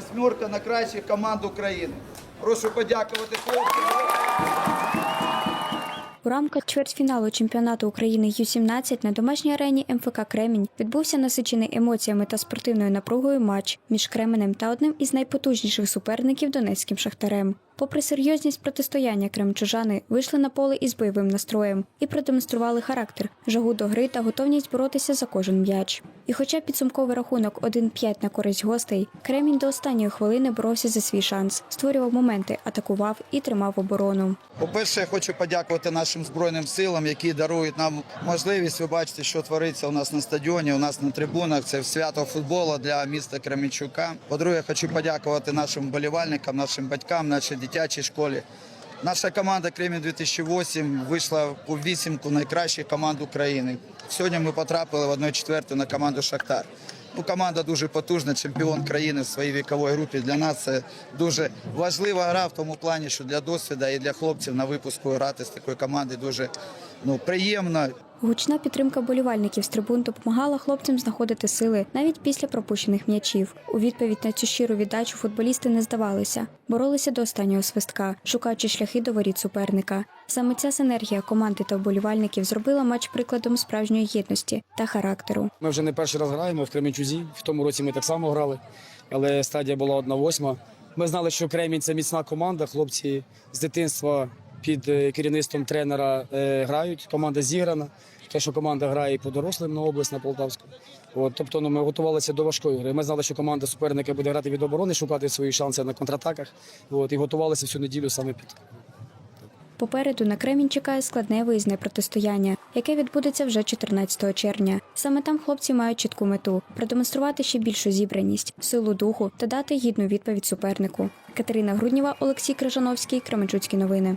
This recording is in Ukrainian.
п'ятерка на кращих команд України. Прошу подякувати хлопцям. У рамках чвертьфіналу чемпіонату України Ю-17 на домашній арені МФК Кремінь відбувся насичений емоціями та спортивною напругою матч між Кременем та одним із найпотужніших суперників Донецьким шахтарем. Попри серйозність протистояння кремчужани вийшли на поле із бойовим настроєм і продемонстрували характер, жагу до гри та готовність боротися за кожен м'яч. І хоча підсумковий рахунок 1-5 на користь гостей, Кремінь до останньої хвилини боровся за свій шанс, створював моменти, атакував і тримав оборону. По-перше, я хочу подякувати нашим збройним силам, які дарують нам можливість. Ви бачите, що твориться у нас на стадіоні, у нас на трибунах. Це свято футболу для міста Кременчука. По-друге, хочу подякувати нашим вболівальникам, нашим батькам, нашій дитячій школі. Наша команда Кремінь 2008 вийшла у вісімку найкращих команд України. Сьогодні ми потрапили в 1-4 на команду Шахтар. Ну, команда дуже потужна, чемпіон країни в своїй віковій групі. Для нас це дуже важлива гра в тому плані, що для досвіду і для хлопців на випуску грати з такої команди дуже ну, приємно. Гучна підтримка болівальників з трибун допомагала хлопцям знаходити сили навіть після пропущених м'ячів. У відповідь на цю щиру віддачу футболісти не здавалися, боролися до останнього свистка, шукаючи шляхи до воріт суперника. Саме ця синергія команди та вболівальників зробила матч прикладом справжньої єдності та характеру. Ми вже не перший раз граємо в Кременчузі. В тому році ми так само грали, але стадія була одна восьма. Ми знали, що Кремінь це міцна команда. Хлопці з дитинства під е, керівництвом тренера е, грають. Команда зіграна. Те, що команда грає і по дорослим на область на Полтавську. От, тобто ну, ми готувалися до важкої гри. Ми знали, що команда суперника буде грати від оборони, шукати свої шанси на контратаках. От, і готувалися всю неділю саме під. Попереду на Кремінь чекає складне виїзне протистояння, яке відбудеться вже 14 червня. Саме там хлопці мають чітку мету продемонструвати ще більшу зібраність, силу духу та дати гідну відповідь супернику. Катерина Грудніва, Олексій Крижановський, Кременчуцькі новини.